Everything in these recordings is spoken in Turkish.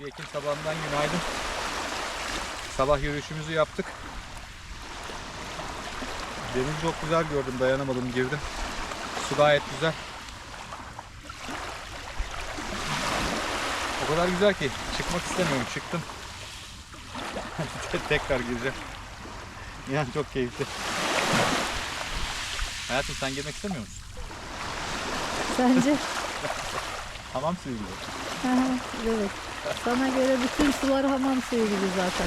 Bir Ekim sabahından günaydın. Sabah yürüyüşümüzü yaptık. Denizi çok güzel gördüm, dayanamadım, girdim. Su gayet güzel. O kadar güzel ki çıkmak istemiyorum, çıktım. Tekrar gireceğim. Yani çok keyifli. Hayatım sen girmek istemiyor musun? Sence? Hamam suyu gibi. evet. Sana göre bütün sular hamam suyu gibi zaten.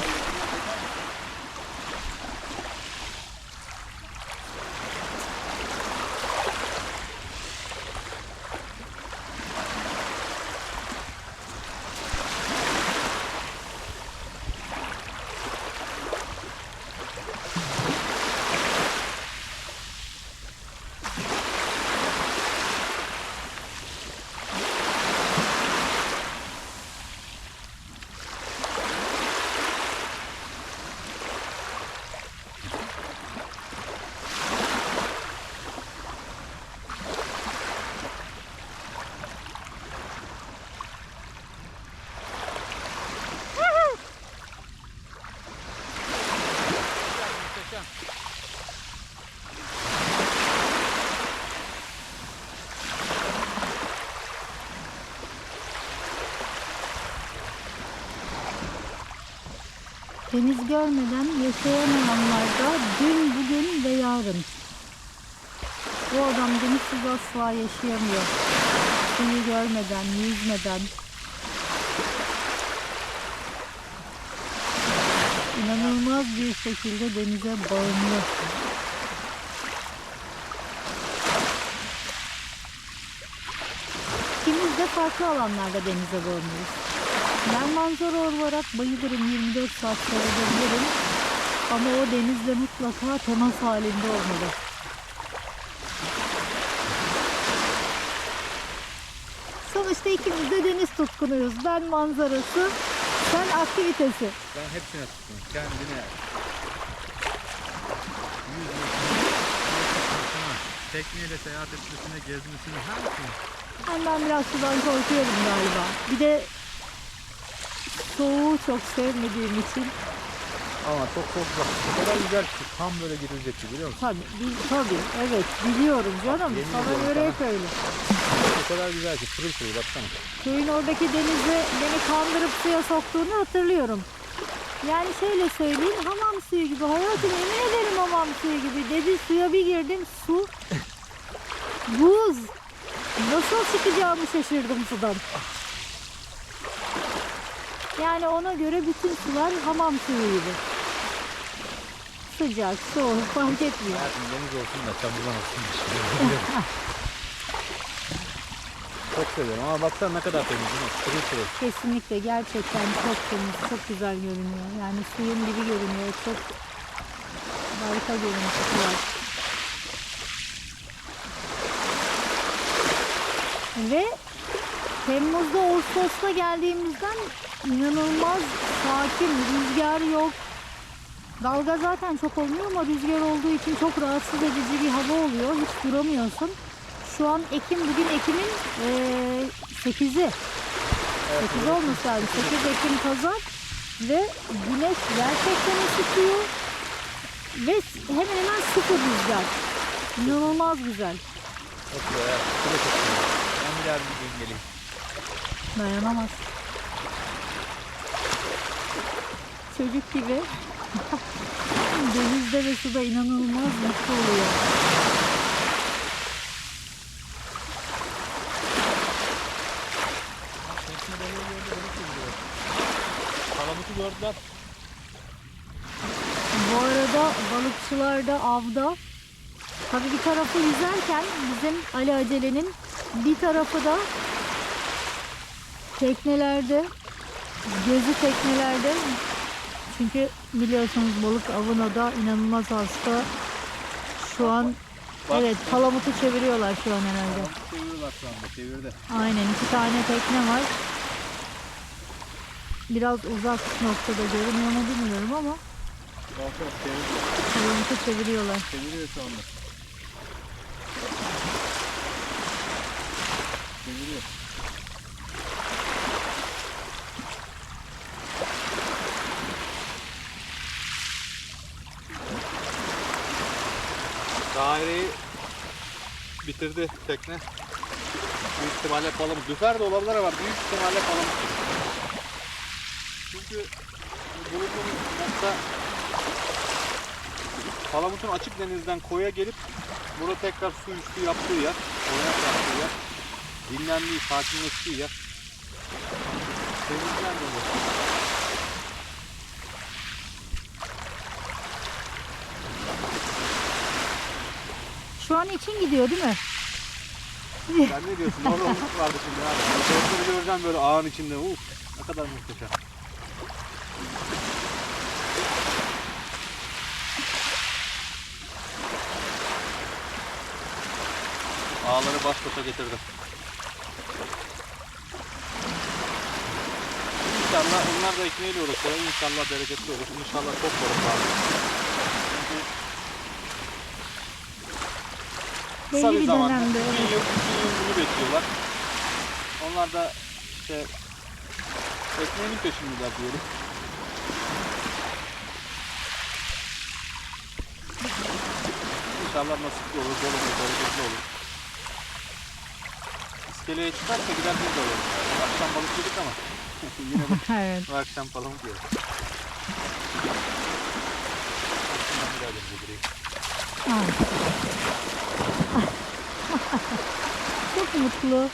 Deniz görmeden yaşayamayanlar da dün, bugün ve yarın. Bu adam denizsiz asla yaşayamıyor. Suyu görmeden, yüzmeden. İnanılmaz bir şekilde denize bağımlı. İkimiz de farklı alanlarda denize bağımlıyız. Ben manzara olarak bayılırım 24 saat seyredebilirim. Ama o denizle mutlaka temas halinde olmalı. Sonuçta ikimiz de deniz tutkunuyuz. Ben manzarası, sen aktivitesi. Ben hepsine tuttum. Kendine. Yüzmesine, tekneyle seyahat etmesine, gezmesine, her şeyine. Ben, ben biraz sudan korkuyorum galiba. Bir de soğuğu çok sevmediğim için. Ama çok çok güzel. O kadar güzel ki tam böyle girilecek gibi biliyor musun? Tabii, bil- tabii, evet biliyorum canım. Yemin Sana ediyorum göre sana. hep öyle. O kadar güzel ki pırıl pırıl baksana. Köyün oradaki denize beni kandırıp suya soktuğunu hatırlıyorum. Yani şöyle söyleyeyim hamam suyu gibi hayatım yemin ederim hamam suyu gibi dedi suya bir girdim su buz nasıl çıkacağımı şaşırdım sudan. Yani ona göre bütün sular hamam suyu gibi. Sıcak, soğuk fark etmiyor. Hayatım deniz olsun da çamurdan olsun. çok seviyorum ama baksana ne kadar temiz değil mi? Pırıl pırıl. Kesinlikle gerçekten çok temiz, çok güzel görünüyor. Yani suyun dibi görünüyor. Çok harika görüntüsü var. Ve Temmuz'da Ağustos'ta geldiğimizden inanılmaz sakin, rüzgar yok. Dalga zaten çok olmuyor ama rüzgar olduğu için çok rahatsız edici bir hava oluyor. Hiç duramıyorsun. Şu an Ekim, bugün Ekim'in eee 8'i. 8 olmuş yani 8 Ekim pazar ve güneş gerçekten ısıtıyor ve hemen hemen sıfır rüzgar. İnanılmaz güzel. Çok güzel. Ben bir gün geleyim. Dayanamaz. Çocuk gibi denizde ve suda inanılmaz mutlu oluyor. Kalamutu gördüler. Bu arada balıkçılar da avda. Tabii bir tarafı yüzerken bizim Ali Acele'nin bir tarafı da teknelerde, gezi teknelerde. Çünkü biliyorsunuz balık avına da inanılmaz hasta. Şu an Bak. evet palamutu çeviriyorlar şu an herhalde. Çeviriyorlar şu anda. Çevirdi. Aynen iki tane tekne var. Biraz uzak noktada görünüyor mu bilmiyorum ama bak çevirdi. palamutu çeviriyorlar. Çeviriyor şu anda. Çeviriyor. daireyi bitirdi tekne. Büyük ihtimalle palamut. Düfer de olabilir ama büyük ihtimalle palamut. Çünkü bulunduğumuz nokta palamutun açık denizden koya gelip burada tekrar su üstü yaptığı yer, oynak yaptığı yer, dinlendiği, sakinleştiği yer. Denizden dolu. Şu an için gidiyor değil mi? Sen ne diyorsun? Orada olmak vardı şimdi abi. Fotoğrafları göreceğim böyle ağın içinde. Uf, ne kadar muhteşem. Ağları baş başa getirdim. İnşallah onlar da ekmeğiyle uğraşıyorlar. İnşallah bereketli olur. İnşallah çok balık var. Çünkü kısa Belli bir bir zamanda dönemde. 2 evet. yıl, 2 yıl bunu bekliyorlar. Onlar da işte ekmeğinin peşindeler diyelim. İnşallah nasipli olur, bol olur, bereketli olur. İskeleye çıkarsa gider biz de alırız. Akşam balık yedik ama yine bu, evet. bu akşam palamut yiyoruz. Aslında bir. Ay. Çok mutlu.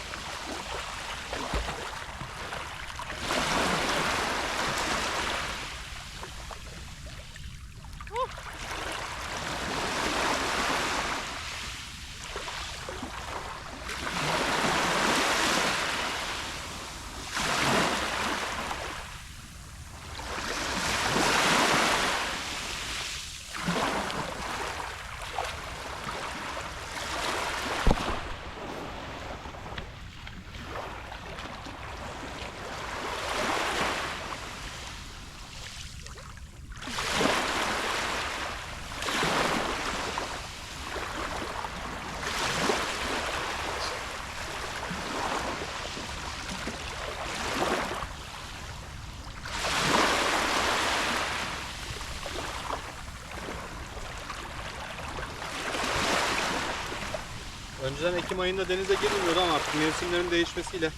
Önceden Ekim ayında denize girilmiyordu ama artık mevsimlerin değişmesiyle,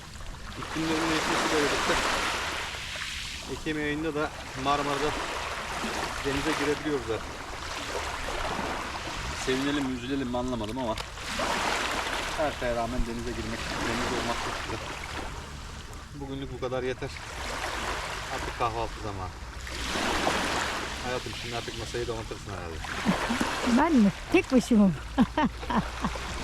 iklimlerin değişmesiyle birlikte Ekim ayında da Marmara'da denize girebiliyoruz artık. Sevinelim üzülelim mi anlamadım ama her şeye rağmen denize girmek, deniz olmak çok güzel. Bugünlük bu kadar yeter. Artık kahvaltı zamanı. Hayatım şimdi artık masayı donatırsın herhalde. Ben mi? Tek başıma?